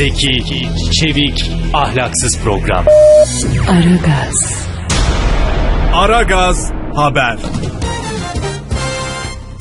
Zeki, çevik, ahlaksız program. Aragaz, Aragaz Haber.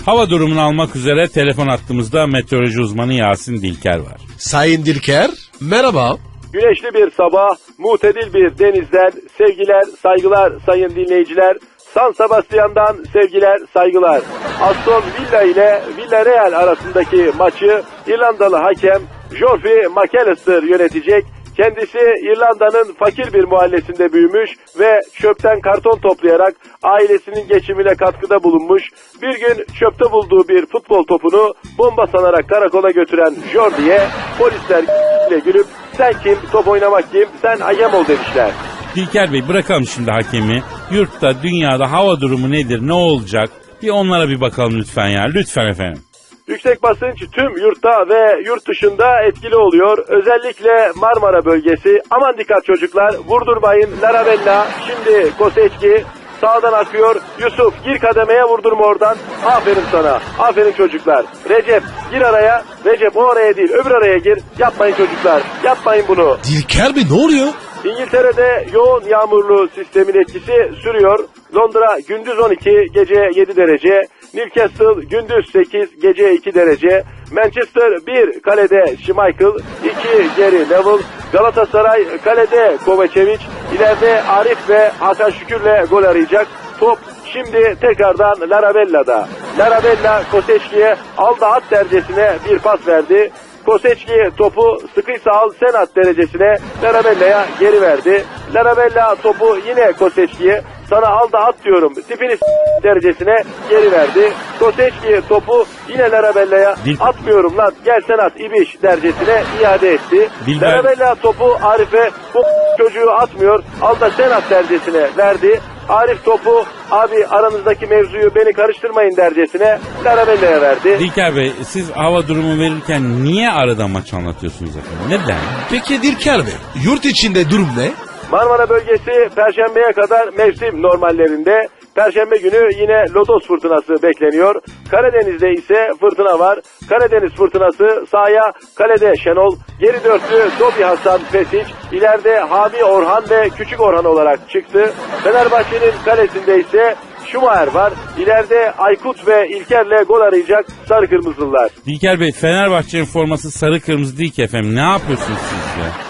Hava durumunu almak üzere telefon attığımızda meteoroloji uzmanı Yasin Dilker var. Sayın Dilker, merhaba. Güneşli bir sabah, mutedil bir denizden sevgiler, saygılar sayın dinleyiciler. San Sebastian'dan sevgiler, saygılar. Aston Villa ile Villarreal arasındaki maçı İrlandalı hakem Geoffrey McAllister yönetecek. Kendisi İrlanda'nın fakir bir mahallesinde büyümüş ve çöpten karton toplayarak ailesinin geçimine katkıda bulunmuş. Bir gün çöpte bulduğu bir futbol topunu bomba sanarak karakola götüren Jordi'ye polisler ile gülüp sen kim, top oynamak kim, sen hakem ol demişler. Dilker Bey bırakalım şimdi hakemi. Yurtta, dünyada hava durumu nedir, ne olacak? Bir onlara bir bakalım lütfen ya. Lütfen efendim. Yüksek basınç tüm yurtta ve yurt dışında etkili oluyor. Özellikle Marmara bölgesi. Aman dikkat çocuklar. Vurdurmayın. Larabella. Şimdi Koseçki. Sağdan akıyor. Yusuf gir kademeye vurdurma oradan. Aferin sana. Aferin çocuklar. Recep gir araya. Recep o araya değil öbür araya gir. Yapmayın çocuklar. Yapmayın bunu. Dilker Bey ne oluyor? İngiltere'de yoğun yağmurlu sistemin etkisi sürüyor. Londra gündüz 12, gece 7 derece. Newcastle gündüz 8, gece 2 derece. Manchester 1, kalede Schmeichel, 2 geri Neville. Galatasaray kalede Kovacevic. İleride Arif ve Hakan Şükür'le gol arayacak. Top şimdi tekrardan Larabella'da. Larabella Koseçki'ye aldı at dercesine bir pas verdi. Koseçki topu sıkıysa al sen at derecesine Larabella'ya geri verdi. Larabella topu yine Koseçki'ye sana al da at diyorum tipini derecesine geri verdi. Koseçki topu yine Larabella'ya atmıyorum lan gel sen at ibiş derecesine iade etti. Dilber- Larabella topu Arif'e bu çocuğu atmıyor al da sen at derecesine verdi. Arif topu abi aranızdaki mevzuyu beni karıştırmayın dercesine Larabella'ya verdi. Dilker Bey siz hava durumu verirken niye arada maç anlatıyorsunuz efendim? Neden? Peki Dilker Bey, yurt içinde durum ne? Marmara bölgesi Perşembe'ye kadar mevsim normallerinde. Perşembe günü yine lodos fırtınası bekleniyor. Karadeniz'de ise fırtına var. Karadeniz fırtınası sahaya kalede Şenol, geri dörtlü Dobi Hasan Pesic, ileride Hami Orhan ve Küçük Orhan olarak çıktı. Fenerbahçe'nin kalesinde ise Schumacher var. İleride Aykut ve İlker'le gol arayacak Sarı Kırmızılılar. Dilker Bey Fenerbahçe'nin forması sarı kırmızı değil ki efendim. Ne yapıyorsunuz siz ya?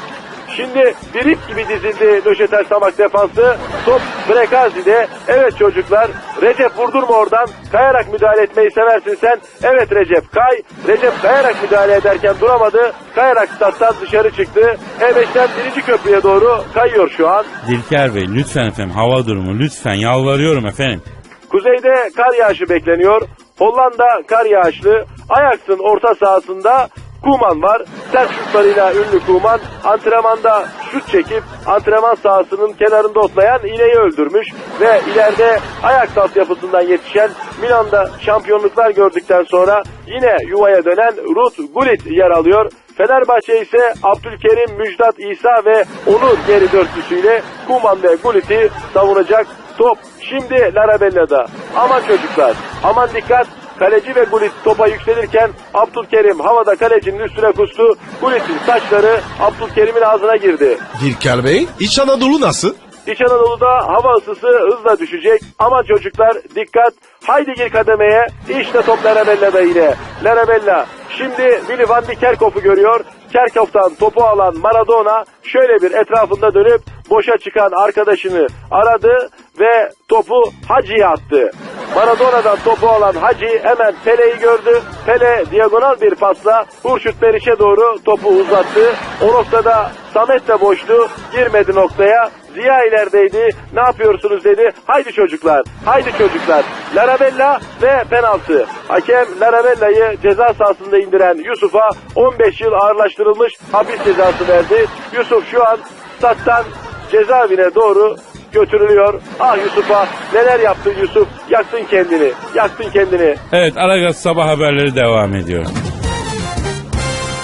Şimdi bir ip gibi dizildi Nöşetel Samak defansı. Top Brekazi'de. Evet çocuklar. Recep vurdurma oradan. Kayarak müdahale etmeyi seversin sen. Evet Recep kay. Recep kayarak müdahale ederken duramadı. Kayarak stat'tan dışarı çıktı. E5'ten birinci köprüye doğru kayıyor şu an. Dilker Bey lütfen efendim hava durumu lütfen yalvarıyorum efendim. Kuzeyde kar yağışı bekleniyor. Hollanda kar yağışlı. Ajax'ın orta sahasında Kuman var. Sert şutlarıyla ünlü Kuman antrenmanda şut çekip antrenman sahasının kenarında otlayan ineği öldürmüş ve ileride Ajax altyapısından yetişen Milan'da şampiyonluklar gördükten sonra yine yuvaya dönen Ruth Gullit yer alıyor. Fenerbahçe ise Abdülkerim, Müjdat İsa ve Onur geri dörtlüsüyle Kuman ve Gullit'i savunacak. Top şimdi Larabella'da. Aman çocuklar, aman dikkat. Kaleci ve Gullit topa yükselirken Abdülkerim havada kalecinin üstüne kustu. Gullit'in saçları Abdülkerim'in ağzına girdi. Dilker Bey, İç Anadolu nasıl? İç Anadolu'da hava ısısı hızla düşecek. Aman çocuklar dikkat. Haydi gir kademeye. İşte top Larabella'da yine. Larabella. Şimdi Willy van de Kerkhoff'u görüyor. Kerkhoff'tan topu alan Maradona şöyle bir etrafında dönüp boşa çıkan arkadaşını aradı ve topu Hacı'ya attı. Maradona'dan topu alan Hacı hemen Pele'yi gördü. Pele diagonal bir pasla Hurşut Meriç'e doğru topu uzattı. O noktada Samet de boştu. Girmedi noktaya. Ziya ilerideydi. Ne yapıyorsunuz dedi. Haydi çocuklar. Haydi çocuklar. Larabella ve penaltı. Hakem Larabella'yı ceza sahasında indiren Yusuf'a 15 yıl ağırlaştırılmış hapis cezası verdi. Yusuf şu an stat'tan cezaevine doğru götürülüyor. Ah Yusuf'a neler yaptın Yusuf? Yaktın kendini. Yaktın kendini. Evet Aragaz sabah haberleri devam ediyor.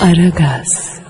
Aragaz,